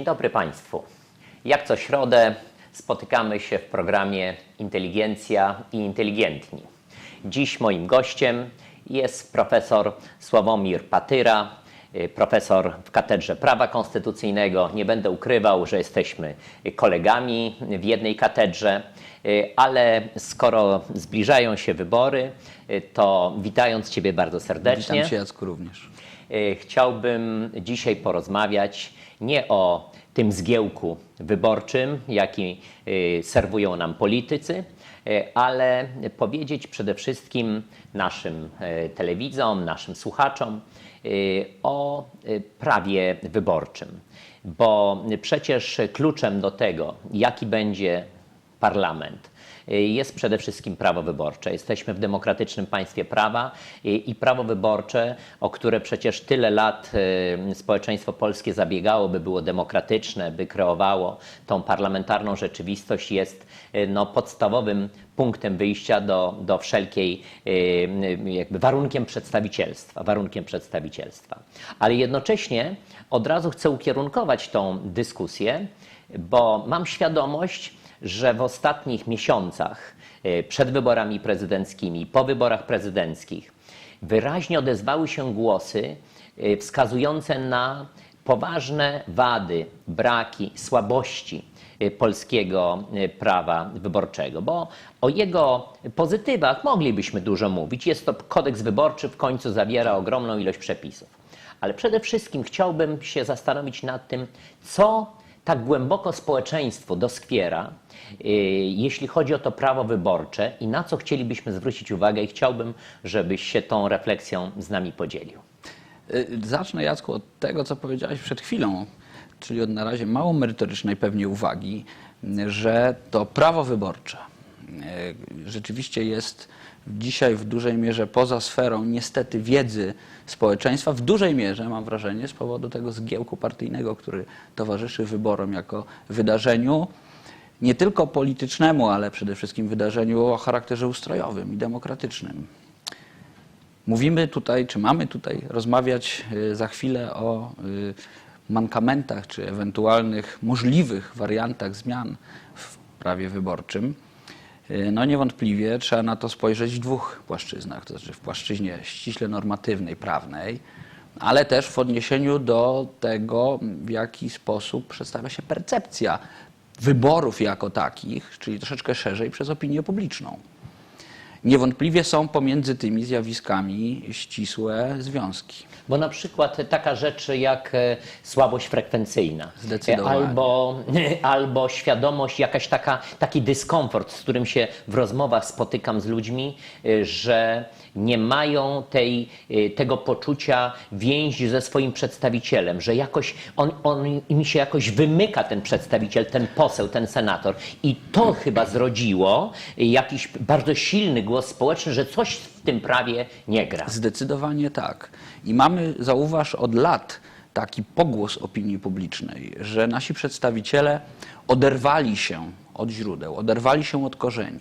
Dzień dobry Państwu. Jak co środę spotykamy się w programie Inteligencja i Inteligentni. Dziś moim gościem jest profesor Sławomir Patyra, y, profesor w Katedrze Prawa Konstytucyjnego. Nie będę ukrywał, że jesteśmy kolegami w jednej katedrze, y, ale skoro zbliżają się wybory, to witając Ciebie bardzo serdecznie. Witam Cię Jacku również. Y, Chciałbym dzisiaj porozmawiać nie o tym zgiełku wyborczym, jaki y, serwują nam politycy, y, ale powiedzieć przede wszystkim naszym y, telewidzom, naszym słuchaczom y, o y, prawie wyborczym. Bo przecież kluczem do tego, jaki będzie parlament, jest przede wszystkim prawo wyborcze. Jesteśmy w demokratycznym państwie prawa i, i prawo wyborcze, o które przecież tyle lat y, społeczeństwo polskie zabiegało, by było demokratyczne, by kreowało tą parlamentarną rzeczywistość, jest no, podstawowym punktem wyjścia do, do wszelkiej, jakby warunkiem przedstawicielstwa, warunkiem przedstawicielstwa. Ale jednocześnie od razu chcę ukierunkować tą dyskusję, bo mam świadomość, że w ostatnich miesiącach y, przed wyborami prezydenckimi, po wyborach prezydenckich, wyraźnie odezwały się głosy y, wskazujące na poważne wady, braki, słabości y, polskiego prawa wyborczego, bo o jego pozytywach moglibyśmy dużo mówić. Jest to kodeks wyborczy, w końcu zawiera ogromną ilość przepisów. Ale przede wszystkim chciałbym się zastanowić nad tym, co tak głęboko społeczeństwo doskwiera, y, jeśli chodzi o to prawo wyborcze i na co chcielibyśmy zwrócić uwagę i chciałbym, żebyś się tą refleksją z nami podzielił. Y, Zacznę Jacku od tego, co powiedziałeś przed chwilą, czyli od na razie mało merytorycznej pewnie uwagi, y, że to prawo wyborcze rzeczywiście jest dzisiaj w dużej mierze poza sferą niestety wiedzy społeczeństwa, w dużej mierze mam wrażenie z powodu tego zgiełku partyjnego, który towarzyszy wyborom jako wydarzeniu nie tylko politycznemu, ale przede wszystkim wydarzeniu o charakterze ustrojowym i demokratycznym. Mówimy tutaj, czy mamy tutaj rozmawiać y, za chwilę o y, mankamentach, czy ewentualnych możliwych wariantach zmian w prawie wyborczym. Y, No niewątpliwie trzeba na to spojrzeć w dwóch płaszczyznach, to znaczy w płaszczyźnie ściśle normatywnej, prawnej, ale też w odniesieniu do tego, w jaki sposób przedstawia się percepcja wyborów jako takich, czyli troszeczkę szerzej przez opinię publiczną. Niewątpliwie są pomiędzy tymi zjawiskami ścisłe związki. Bo na przykład taka rzecz jak e, słabość frekwencyjna, albo, albo świadomość, jakaś taka, taki dyskomfort, z którym się w rozmowach spotykam z ludźmi, e, że nie mają tej, e, tego poczucia więzi ze swoim przedstawicielem, że jakoś on, on im się jakoś wymyka ten przedstawiciel, ten poseł, ten senator. I to chyba zrodziło jakiś bardzo silny głos społeczny, że coś w tym prawie nie gra. Zdecydowanie tak. I mamy, zauważ, od lat taki pogłos opinii publicznej, że nasi przedstawiciele oderwali się od źródeł, oderwali się od korzeni.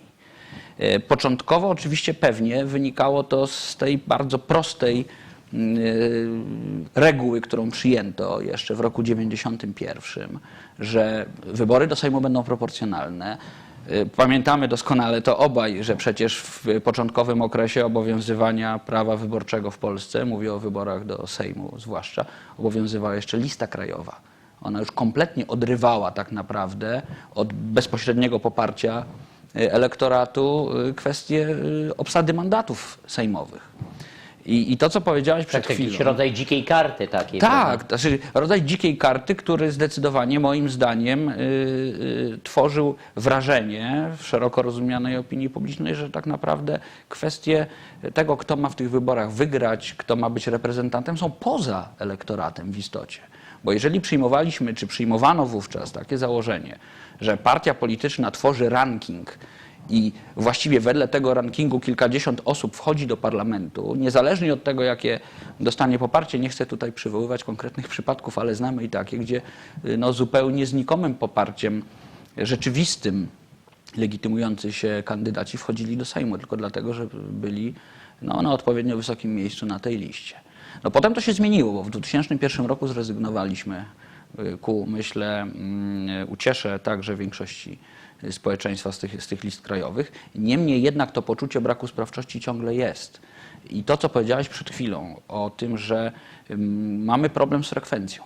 E, Początkowo oczywiście pewnie wynikało to z tej bardzo prostej mm, reguły, którą przyjęto jeszcze w roku 91, że wybory do Sejmu będą proporcjonalne. Y, Pamiętamy doskonale to obaj, że przecież w początkowym okresie obowiązywania prawa wyborczego w Polsce, mówię o wyborach do Sejmu zwłaszcza, obowiązywała jeszcze lista krajowa. Ona już kompletnie odrywała tak naprawdę od bezpośredniego poparcia y, elektoratu y, kwestię obsady mandatów sejmowych. I, I to, co powiedziałeś przed Tak, chwilą. jakiś rodzaj dzikiej karty takiej. Tak, to znaczy rodzaj dzikiej karty, który zdecydowanie moim zdaniem y, y, tworzył wrażenie w szeroko rozumianej opinii publicznej, że tak naprawdę kwestie tego, kto ma w tych wyborach wygrać, kto ma być reprezentantem, są poza elektoratem w istocie. Bo jeżeli przyjmowaliśmy, czy przyjmowano wówczas takie założenie, że partia polityczna tworzy ranking i właściwie wedle tego rankingu kilkadziesiąt osób wchodzi do parlamentu, niezależnie od tego, jakie dostanie poparcie. Nie chcę tutaj przywoływać konkretnych przypadków, ale znamy i takie, gdzie y, no, zupełnie znikomym poparciem rzeczywistym legitymujący się kandydaci wchodzili do Sejmu tylko dlatego, że byli no, na odpowiednio wysokim miejscu na tej liście. No, potem to się zmieniło, bo w 2001 roku zrezygnowaliśmy y, ku, myślę, mm, uciesze także większości y, społeczeństwa z tych, z tych list krajowych. Niemniej jednak to poczucie braku sprawczości ciągle jest. I to, co powiedziałeś przed chwilą o tym, że ym, mamy problem z frekwencją.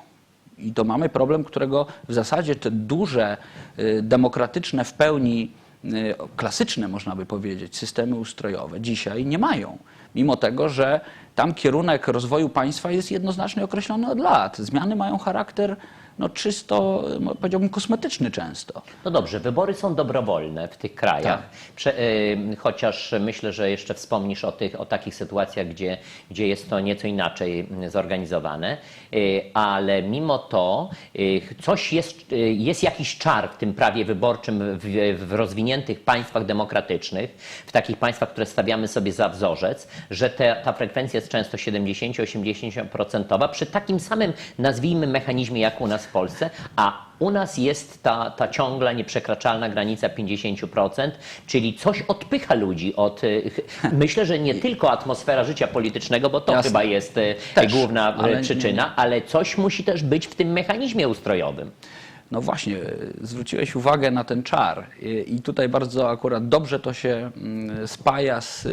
I to mamy problem, którego w zasadzie te duże, y, demokratyczne w pełni, y, klasyczne można by powiedzieć, systemy ustrojowe dzisiaj nie mają. Mimo tego, że tam kierunek rozwoju państwa jest jednoznacznie określony od lat. Zmiany mają charakter no, czysto, y, powiedziałbym, kosmetyczny często. No dobrze, wybory są dobrowolne w tych krajach, Tak. Prze, y, chociaż myślę, że jeszcze wspomnisz o, tych, o takich sytuacjach, gdzie, gdzie jest to nieco inaczej y, zorganizowane, ale mimo to y, coś jest, y, jest jakiś czar w tym prawie wyborczym w, w rozwiniętych państwach demokratycznych, w takich państwach, które stawiamy sobie za wzorzec, że te, ta frekwencja jest często 70-80% przy takim samym, nazwijmy, mechanizmie jak u nas w Polsce, a u nas jest ta, ta ciągła nieprzekraczalna granica 50%, czyli coś odpycha ludzi od. y, Myślę, że nie tylko atmosfera życia politycznego, bo to Jasne. chyba jest y, Też, główna y, ale nie- przyczyna, ale coś musi też być w tym mechanizmie ustrojowym. No właśnie, zwróciłeś uwagę na ten czar I- tutaj bardzo akurat dobrze to się mm, spaja z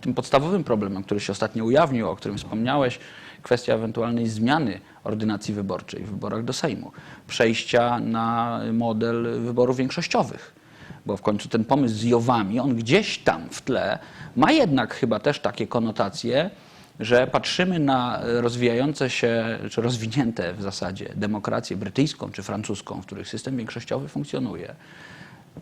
tym podstawowym problemem, który się ostatnio ujawnił, o którym wspomniałeś, kwestia ewentualnej zmiany ordynacji wyborczej w wyborach do Sejmu, przejścia na model wyborów większościowych. Bo w końcu ten pomysł z Jowami, on gdzieś tam w tle ma jednak chyba też takie konotacje, że patrzymy na rozwijające się, czy rozwinięte w zasadzie demokrację brytyjską czy francuską, w których system większościowy funkcjonuje.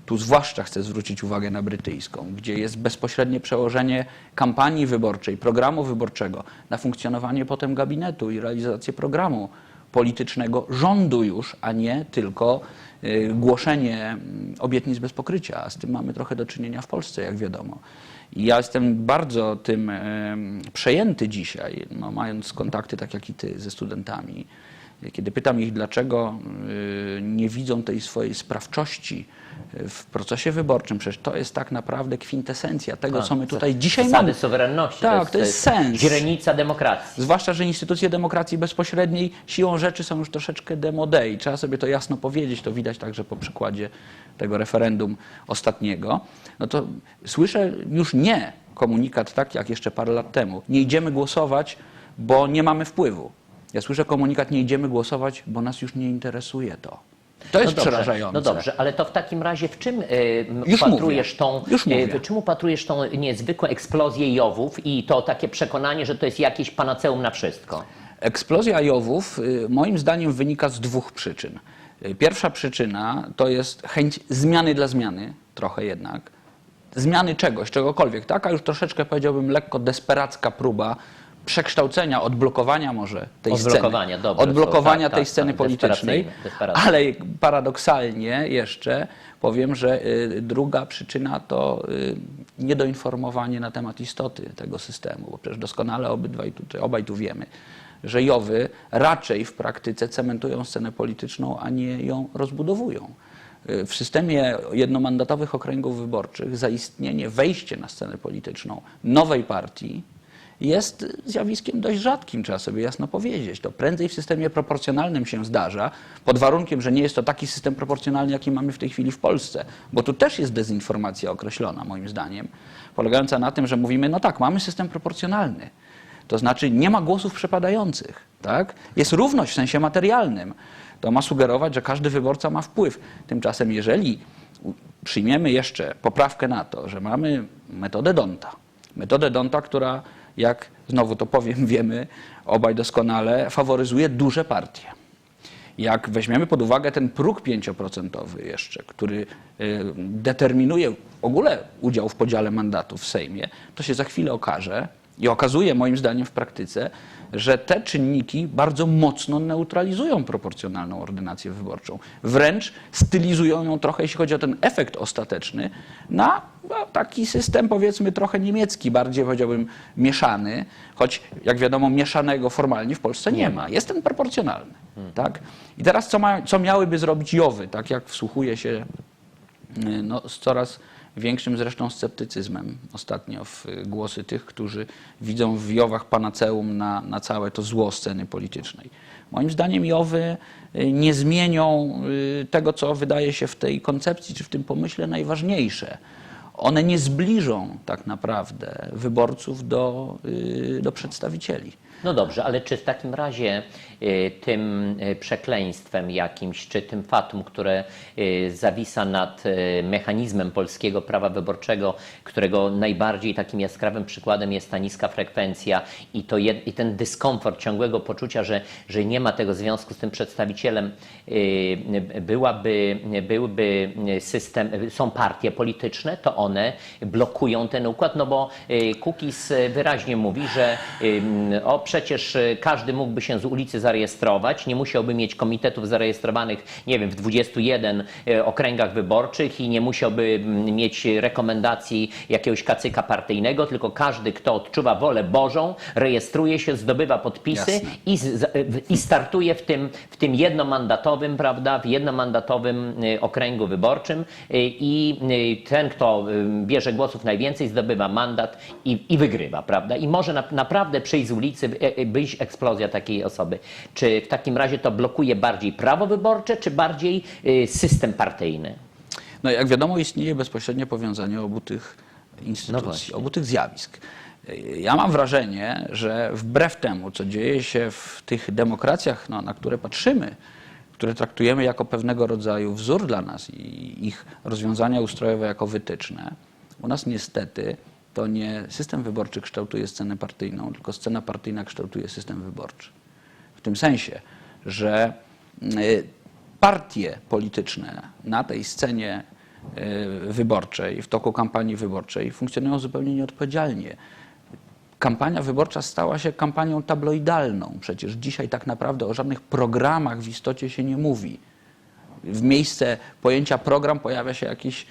Tu zwłaszcza chcę zwrócić uwagę na brytyjską, gdzie jest bezpośrednie przełożenie kampanii wyborczej, programu wyborczego na funkcjonowanie potem gabinetu i realizację programu politycznego rządu już, a nie tylko y, głoszenie mm, obietnic bez pokrycia. A z tym mamy trochę do czynienia w Polsce, jak wiadomo. I ja jestem bardzo tym przejęty dzisiaj, no, mając kontakty tak jak i ty ze studentami, kiedy pytam ich, dlaczego y, nie widzą tej swojej sprawczości y, w procesie wyborczym, przecież to jest tak naprawdę kwintesencja tego, co my tutaj dzisiaj Zasady mamy. suwerenności. Tak, to jest sens. Źrenica demokracji. Zwłaszcza, że instytucje demokracji bezpośredniej siłą rzeczy są już troszeczkę demode i trzeba sobie to jasno powiedzieć. To widać także po przykładzie tego referendum ostatniego. No to słyszę już nie komunikat tak jak jeszcze parę lat temu. Nie idziemy głosować, bo nie mamy wpływu. Ja słyszę komunikat, nie idziemy głosować, bo nas już nie interesuje to. To jest no dobrze, przerażające. No dobrze, ale to w takim razie w czym y, Już upatrujesz tą, y, w czym upatrujesz tą niezwykłą eksplozję Jowów i to takie przekonanie, że to jest jakieś panaceum na wszystko? Eksplozja Jowów y, moim zdaniem wynika z dwóch przyczyn. Y, Pierwsza przyczyna to jest chęć zmiany dla zmiany, trochę jednak. Zmiany czegoś, czegokolwiek. Taka już troszeczkę powiedziałbym lekko desperacka próba przekształcenia, odblokowania może tej Odblokowania, sceny. dobre odblokowania tak, tej tak, sceny tak, politycznej. Ale paradoksalnie jeszcze powiem, że y, druga przyczyna to y, niedoinformowanie na temat istoty tego systemu, bo przecież doskonale obydwaj tutaj, obaj tu wiemy, że Jowy raczej w praktyce cementują scenę polityczną, a nie ją rozbudowują. Y, W systemie jednomandatowych okręgów wyborczych zaistnienie, wejście na scenę polityczną nowej partii jest zjawiskiem dość rzadkim, trzeba sobie jasno powiedzieć. To prędzej w systemie proporcjonalnym się zdarza, pod warunkiem, że nie jest to taki system proporcjonalny, jaki mamy w tej chwili w Polsce, bo tu też jest dezinformacja określona, moim zdaniem, polegająca na tym, że mówimy, no tak, mamy system proporcjonalny. To znaczy nie ma głosów przepadających, tak? Jest równość w sensie materialnym. To ma sugerować, że każdy wyborca ma wpływ. Tymczasem jeżeli przyjmiemy jeszcze poprawkę na to, że mamy metodę Donta, metodę Donta, która, jak znowu to powiem, wiemy obaj doskonale, faworyzuje duże partie. Jak weźmiemy pod uwagę ten próg 5% jeszcze, który y, determinuje w ogóle udział w podziale mandatów w Sejmie, to się za chwilę okaże i okazuje moim zdaniem w praktyce, że te czynniki bardzo mocno neutralizują proporcjonalną ordynację wyborczą. Wręcz stylizują ją trochę, jeśli chodzi o ten efekt ostateczny, na no, taki system powiedzmy trochę niemiecki, bardziej powiedziałbym mieszany, choć jak wiadomo mieszanego formalnie w Polsce nie ma. Jest ten proporcjonalny. Tak? I teraz co, ma, co miałyby zrobić Jowy, tak jak wsłuchuje się y, no, z coraz większym zresztą sceptycyzmem ostatnio w y, głosy tych, którzy widzą w Jowach panaceum na, na całe to zło sceny politycznej. Moim zdaniem Jowy y, nie zmienią y, tego, co wydaje się w tej koncepcji czy w tym pomyśle najważniejsze. One nie zbliżą tak naprawdę wyborców do, do przedstawicieli. No dobrze, ale czy w takim razie y, tym y, przekleństwem jakimś, czy tym fatum, które y, zawisa nad mechanizmem polskiego prawa wyborczego, którego najbardziej takim jaskrawym przykładem jest ta niska frekwencja i, to i ten dyskomfort ciągłego poczucia, że, że nie ma tego związku z tym przedstawicielem, byłaby, byłby system, są partie polityczne, to one blokują ten układ, no bo Kukiz wyraźnie mówi, że o przecież y, każdy mógłby się z ulicy zarejestrować, nie musiałby mieć komitetów zarejestrowanych, nie wiem, w 21 y, okręgach wyborczych i nie musiałby mm, mieć rekomendacji jakiegoś kacyka partyjnego, tylko każdy, kto odczuwa wolę Bożą, rejestruje się, zdobywa podpisy i, w- i startuje w tym, w tym jednomandatowym, prawda, w jednomandatowym y, okręgu wyborczym y, i y, ten, kto y, bierze głosów najwięcej, zdobywa mandat i, i wygrywa, prawda? I może na, naprawdę przyjść z ulicy, y, y, być eksplozja takiej osoby. Czy w takim razie to blokuje bardziej prawo wyborcze, czy bardziej y, system partyjny? No jak wiadomo, istnieje bezpośrednie powiązanie obu tych No instytucji, właśnie. obu tych zjawisk. Ja mam wrażenie, że wbrew temu, co dzieje się w tych demokracjach, no, na które patrzymy, które traktujemy jako pewnego rodzaju wzór dla nas i ich rozwiązania ustrojowe jako wytyczne, u nas niestety to nie system wyborczy kształtuje scenę partyjną, tylko scena partyjna kształtuje system wyborczy. W tym sensie, że y, partie polityczne na tej scenie y, wyborczej, w toku kampanii wyborczej funkcjonują zupełnie nieodpowiedzialnie. Kampania wyborcza stała się kampanią tabloidalną. Przecież dzisiaj tak naprawdę o żadnych programach w istocie się nie mówi. W miejsce pojęcia program pojawia się jakieś, y,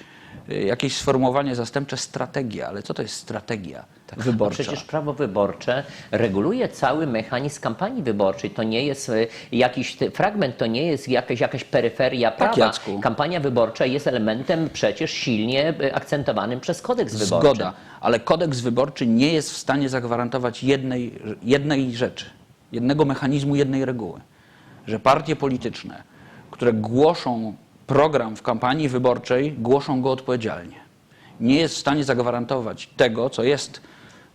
jakieś sformułowanie zastępcze strategia. Ale co to jest strategia No wyborcza? przecież prawo wyborcze reguluje cały mechanizm kampanii wyborczej. To nie jest e, jakiś fragment, to nie jest jakaś, jakaś peryferia prawa. Tak, Jacku. Kampania wyborcza jest elementem przecież silnie e, akcentowanym przez kodeks wyborczy. Zgoda, ale kodeks wyborczy nie jest w stanie zagwarantować jednej, jednej rzeczy, jednego mechanizmu, jednej reguły. Że partie polityczne, które głoszą program w kampanii wyborczej, głoszą go odpowiedzialnie. Nie jest w stanie zagwarantować tego, co jest,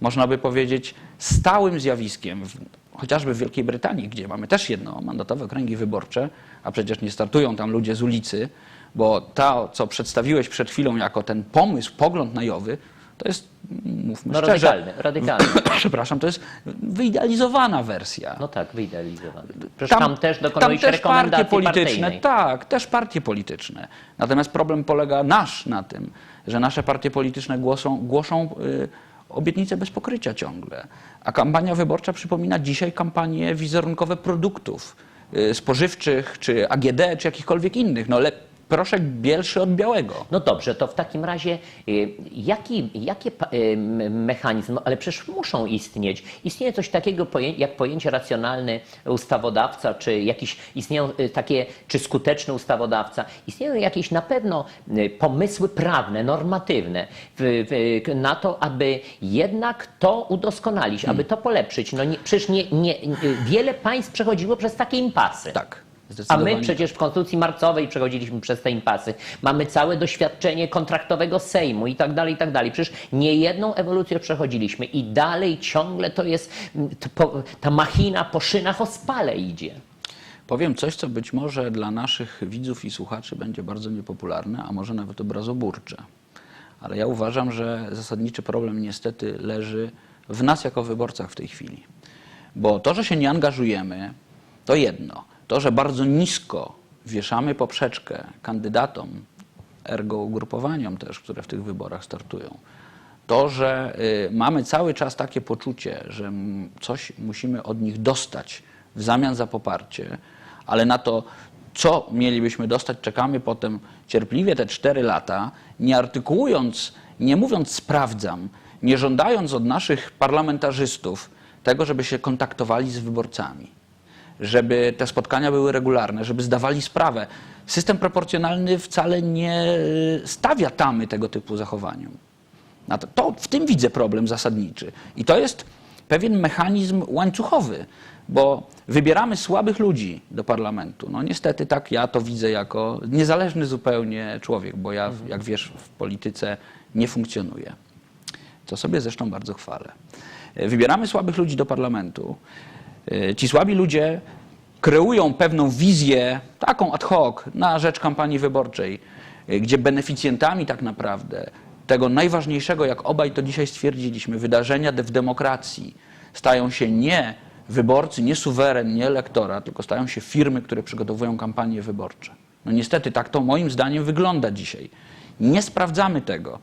można by powiedzieć, stałym zjawiskiem, w, chociażby w Wielkiej Brytanii, gdzie mamy też jednomandatowe okręgi wyborcze, a przecież nie startują tam ludzie z ulicy, bo to, co przedstawiłeś przed chwilą jako ten pomysł, pogląd najowy, to jest, mówmy No szczerze, radykalny, radykalny. przepraszam, to jest wyidealizowana wersja. No tak, wyidealizowany. Przecież tam, też tam dokonujesz też partie polityczne, partyjnej. tak, też partie polityczne. Natomiast problem polega nasz na tym, że nasze partie polityczne głoszą, głoszą y, obietnice bez pokrycia ciągle. A kampania wyborcza przypomina dzisiaj kampanie wizerunkowe produktów y, spożywczych, czy AGD, czy jakichkolwiek innych. No ale proszek bielszy od białego. No dobrze, to w takim razie y, jaki, jakie pa- y, mechanizm, ale przecież muszą istnieć. Istnieje coś takiego jak pojęcie racjonalny ustawodawca, czy jakiś istnieją y, takie, czy skuteczny ustawodawca. Istnieją jakieś na pewno pomysły prawne, normatywne na to, aby jednak to udoskonalić, aby to polepszyć. No nie, przecież nie, nie, wiele państw przechodziło przez takie impasy. Tak. A my przecież w Konstytucji Marcowej przechodziliśmy przez te impasy. Mamy całe doświadczenie kontraktowego Sejmu i tak dalej, i tak dalej. Przecież nie jedną ewolucję przechodziliśmy i dalej ciągle to jest, mm, ta machina po szynach ospale idzie. Powiem coś, co być może dla naszych widzów i słuchaczy będzie bardzo niepopularne, a może nawet obrazoburcze. Ale ja uważam, że zasadniczy problem niestety leży w nas jako wyborcach w tej chwili. Bo to, że się nie angażujemy, to jedno. To, że bardzo nisko wieszamy poprzeczkę kandydatom, ergo ugrupowaniom też, które w tych wyborach startują, to, że y, mamy cały czas takie poczucie, że coś musimy od nich dostać w zamian za poparcie, ale na to, co mielibyśmy dostać, czekamy potem cierpliwie te cztery lata, nie artykułując, nie mówiąc sprawdzam, nie żądając od naszych parlamentarzystów tego, żeby się kontaktowali z wyborcami. Żeby te spotkania były regularne, żeby zdawali sprawę. System proporcjonalny wcale nie y, stawia tamy tego typu zachowaniom. To, to w tym widzę problem zasadniczy. I to jest pewien mechanizm łańcuchowy, bo wybieramy słabych ludzi do parlamentu. No niestety tak ja to widzę jako niezależny zupełnie człowiek, bo ja, jak wiesz, w polityce nie funkcjonuję. Co sobie zresztą bardzo chwalę. Wybieramy słabych ludzi do parlamentu. E, Ci słabi ludzie kreują pewną wizję, taką ad hoc, na rzecz kampanii wyborczej, e, gdzie beneficjentami tak naprawdę tego najważniejszego, jak obaj to dzisiaj stwierdziliśmy, wydarzenia w demokracji stają się nie wyborcy, nie suweren, nie elektora, tylko stają się firmy, które przygotowują kampanie wyborcze. No niestety tak to moim zdaniem wygląda dzisiaj. Nie sprawdzamy tego.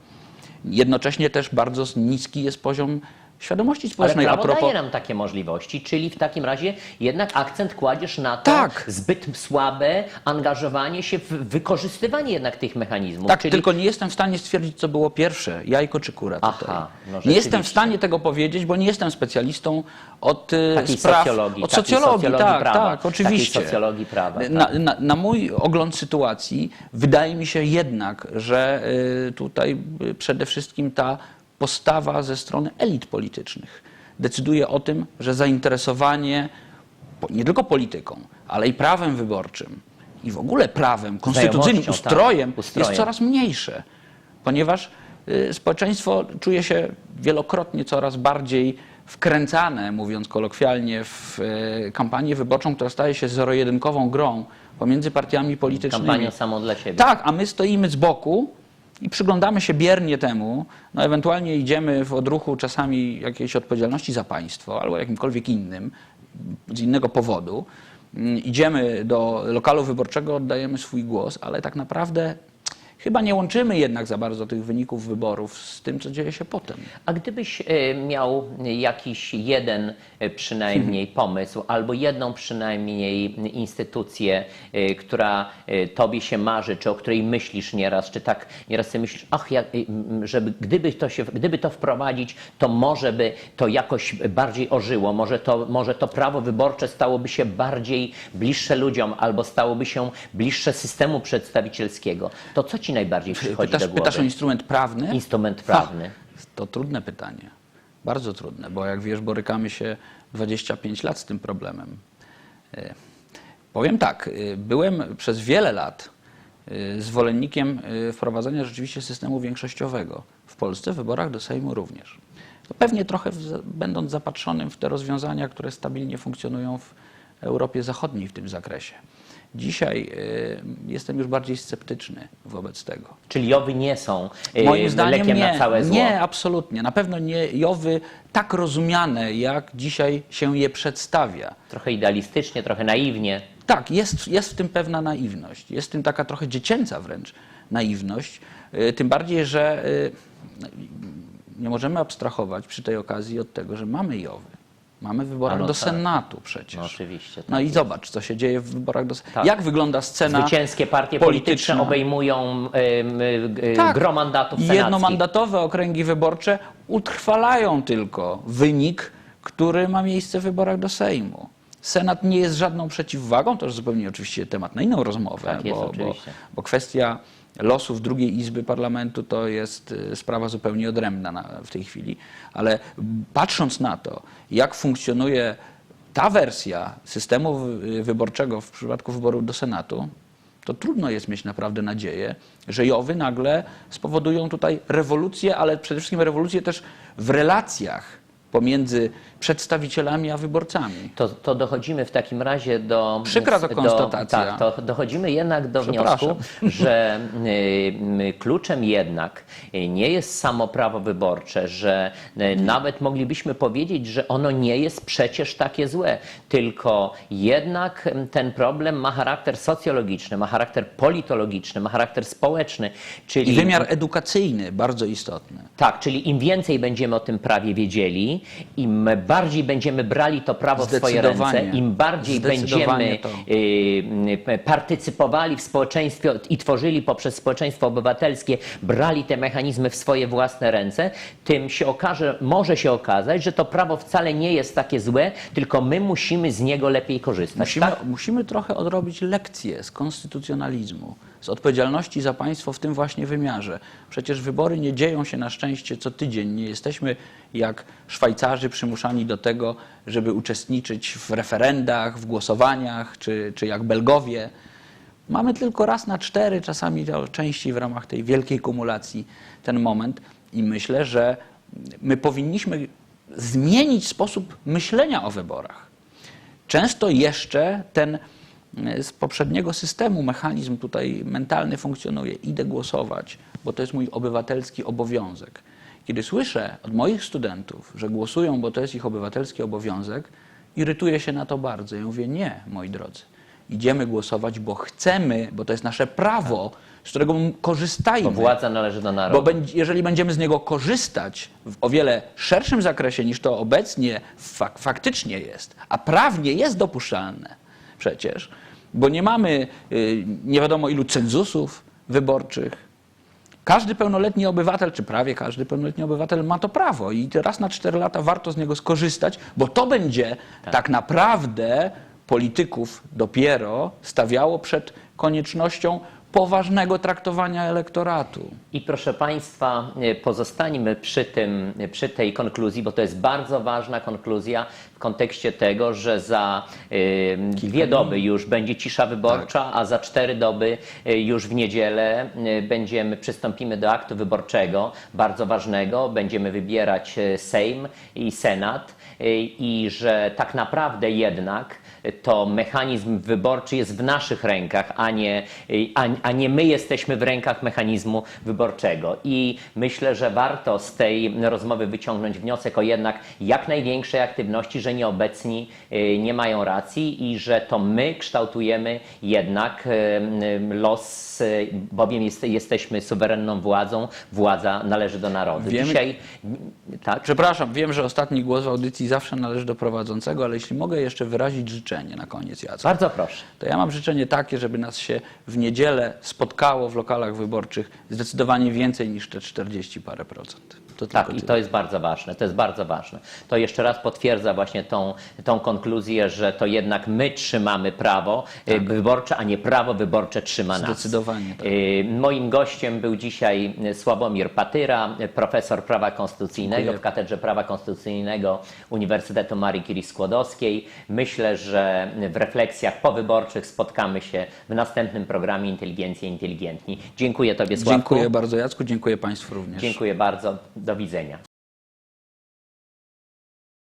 Jednocześnie też bardzo niski jest poziom świadomości Ale społecznej. prawo A propos, daje nam takie możliwości, czyli w takim razie jednak akcent kładziesz na to Tak. zbyt słabe angażowanie się w wykorzystywanie jednak tych mechanizmów. Tak, czyli tylko nie jestem w stanie stwierdzić, co było pierwsze, jajko czy kura tutaj. Aha, no nie jestem w stanie tego powiedzieć, bo nie jestem specjalistą od y, Takiej spraw... socjologii, od socjologii, socjologii tak, prawa, tak, oczywiście. socjologii prawa, tak. Na, na, na mój ogląd sytuacji wydaje mi się jednak, że y, tutaj y, przede wszystkim ta postawa ze strony elit politycznych decyduje o tym, że zainteresowanie nie tylko polityką, ale i prawem wyborczym i w ogóle prawem, konstytucyjnym Znajomością, tak, ustrojem, ustrojem. jest coraz mniejsze, ponieważ y, społeczeństwo czuje się wielokrotnie coraz bardziej wkręcane, mówiąc kolokwialnie, w y, kampanię wyborczą, która staje się zero-jedynkową grą pomiędzy partiami politycznymi. kampania samo dla siebie. Tak, a my stoimy z boku i przyglądamy się biernie temu, no ewentualnie idziemy w odruchu czasami jakiejś odpowiedzialności za państwo albo jakimkolwiek innym, z innego powodu. Mm, Idziemy do lokalu wyborczego, oddajemy swój głos, ale tak naprawdę chyba nie łączymy jednak za bardzo tych wyników wyborów z tym, co dzieje się potem. A gdybyś e, miał jakiś jeden e, przynajmniej pomysł, albo jedną przynajmniej instytucję, e, która tobie się marzy, czy o której myślisz nieraz, czy tak nieraz sobie myślisz, ach, jak, żeby gdyby to, się, gdyby to wprowadzić, to może by to jakoś bardziej ożyło, może to, może to prawo wyborcze stałoby się bardziej bliższe ludziom, albo stałoby się bliższe systemu przedstawicielskiego. To co ci najbardziej przychodzi Pytasz, do głowy? pytasz o instrument prawny? Instrument prawny. Ha, to trudne pytanie. Bardzo trudne, bo jak wiesz, borykamy się 25 lat z tym problemem. E, Powiem tak, e, byłem przez wiele lat e, zwolennikiem wprowadzenia rzeczywiście systemu większościowego. W Polsce w wyborach do Sejmu również. To pewnie trochę w, będąc zapatrzonym w te rozwiązania, które stabilnie funkcjonują w Europie Zachodniej w tym zakresie. Dzisiaj e, jestem już bardziej sceptyczny wobec tego. Czyli jowy nie są e, Moim zdaniem lekiem nie, na całe zło. nie, absolutnie. Na pewno nie Jowy tak rozumiane, jak dzisiaj się je przedstawia. Trochę idealistycznie, trochę naiwnie. Tak, jest, jest w tym pewna naiwność. Jest w tym taka trochę dziecięca wręcz naiwność. Y, Tym bardziej, że y, nie możemy abstrahować przy tej okazji od tego, że mamy Jowy. Mamy w wyborach no do tak. Senatu przecież. No oczywiście, No tak i zobacz, co się dzieje w wyborach do Senatu. Tak. Jak wygląda scena Zwycięskie partie polityczne polityczna? obejmują em, y, Tak. gro mandatów senackich. Jednomandatowe okręgi wyborcze utrwalają tylko wynik, który ma miejsce w wyborach do Sejmu. Senat nie jest żadną przeciwwagą, to już zupełnie oczywiście temat na inną rozmowę, Tak jest, bo, bo, bo kwestia losów drugiej izby parlamentu to jest y, sprawa zupełnie odrębna na, w tej chwili. Ale patrząc na to, jak funkcjonuje ta wersja systemu wy- wyborczego w przypadku wyborów do Senatu, to trudno jest mieć naprawdę nadzieję, że Jowy nagle spowodują tutaj rewolucję, ale przede wszystkim rewolucję też w relacjach pomiędzy przedstawicielami a wyborcami. To, to dochodzimy w takim razie do. Przykra to do- konstatacja. tak, to dochodzimy jednak do wniosku, że y, y, kluczem jednak nie jest samo prawo wyborcze, że y, nawet moglibyśmy powiedzieć, że ono nie jest przecież takie złe, tylko jednak y, ten problem ma charakter socjologiczny, ma charakter politologiczny, ma charakter społeczny, czyli I wymiar edukacyjny bardzo istotny. tak, czyli im więcej będziemy o tym prawie wiedzieli, im bardziej będziemy brali to prawo w swoje ręce, im bardziej będziemy y, y, partycypowali w społeczeństwie i tworzyli poprzez społeczeństwo obywatelskie, brali te mechanizmy w swoje własne ręce, tym się okaże, może się okazać, że to prawo wcale nie jest takie złe, tylko my musimy z niego lepiej korzystać. Musimy, tak? musimy trochę odrobić lekcje z konstytucjonalizmu, z odpowiedzialności za państwo w tym właśnie wymiarze. Przecież wybory nie dzieją się na szczęście co tydzień. Nie jesteśmy jak Szwajcarzy przymuszani do tego, żeby uczestniczyć w referendach, w głosowaniach, czy, czy jak Belgowie. Mamy tylko raz na cztery, czasami częściej w ramach tej wielkiej kumulacji ten moment i myślę, że my powinniśmy zmienić sposób myślenia o wyborach. Często jeszcze ten e, z poprzedniego systemu mechanizm tutaj mentalny funkcjonuje. Idę głosować, bo to jest mój obywatelski obowiązek. Kiedy słyszę od moich studentów, że głosują, bo to jest ich obywatelski obowiązek, irytuję się na to bardzo. Ja mówię, nie, moi drodzy. Idziemy głosować, bo chcemy, bo to jest nasze prawo, z którego korzystajmy. Bo władza należy do Bo narodu. będzie, jeżeli będziemy z niego korzystać w o wiele szerszym zakresie niż to obecnie fak faktycznie jest, a prawnie jest dopuszczalne przecież, bo nie mamy y, nie wiadomo ilu cenzusów wyborczych. Każdy pełnoletni obywatel, czy prawie każdy pełnoletni obywatel ma to prawo i raz na 4 lata warto z niego skorzystać, bo to będzie tak, naprawdę polityków dopiero stawiało przed koniecznością poważnego traktowania elektoratu. I proszę Państwa, e, pozostańmy przy, tym, e, przy tej konkluzji, bo to jest bardzo ważna konkluzja w kontekście tego, że za e, dwie doby już będzie cisza wyborcza, a za cztery doby już w niedzielę będziemy, przystąpimy do aktu wyborczego, bardzo ważnego. Będziemy wybierać Sejm i Senat i że tak naprawdę jednak to mechanizm wyborczy jest w naszych rękach, a nie, a, a nie my jesteśmy w rękach mechanizmu wyborczego. I myślę, że warto z tej rozmowy wyciągnąć wniosek o jednak jak największej aktywności, że nieobecni y, nie mają racji i że to my kształtujemy jednak y, los, y, bowiem jest, jesteśmy suwerenną władzą, władza należy do narodu. Wiemy- Dzisiaj, tak? Przepraszam, wiem, że ostatni głos w audycji zawsze należy do prowadzącego, ale jeśli mogę jeszcze wyrazić życzenie na koniec, Jacek, Bardzo proszę. to ja mam życzenie takie, żeby nas się w niedzielę spotkało w lokalach wyborczych zdecydowanie więcej niż te 40 parę procent. To Tak, i to jest bardzo ważne, to jest bardzo ważne. To jeszcze raz potwierdza właśnie tą, tą konkluzję, że to jednak my trzymamy prawo y, wyborcze, a nie prawo wyborcze trzyma nas. Tak. Zdecydowanie tak. Y, Moim gościem był dzisiaj y, Sławomir Patyra, profesor prawa konstytucyjnego Dziękuję. w Katedrze Prawa Konstytucyjnego Uniwersytetu Marii Curie Skłodowskiej. Myślę, że w refleksjach powyborczych spotkamy się w następnym programie Inteligencja Inteligentni. Dziękuję Tobie, Sławku. Dziękuję bardzo Jacku, dziękuję Państwu również. Dziękuję bardzo. Do widzenia.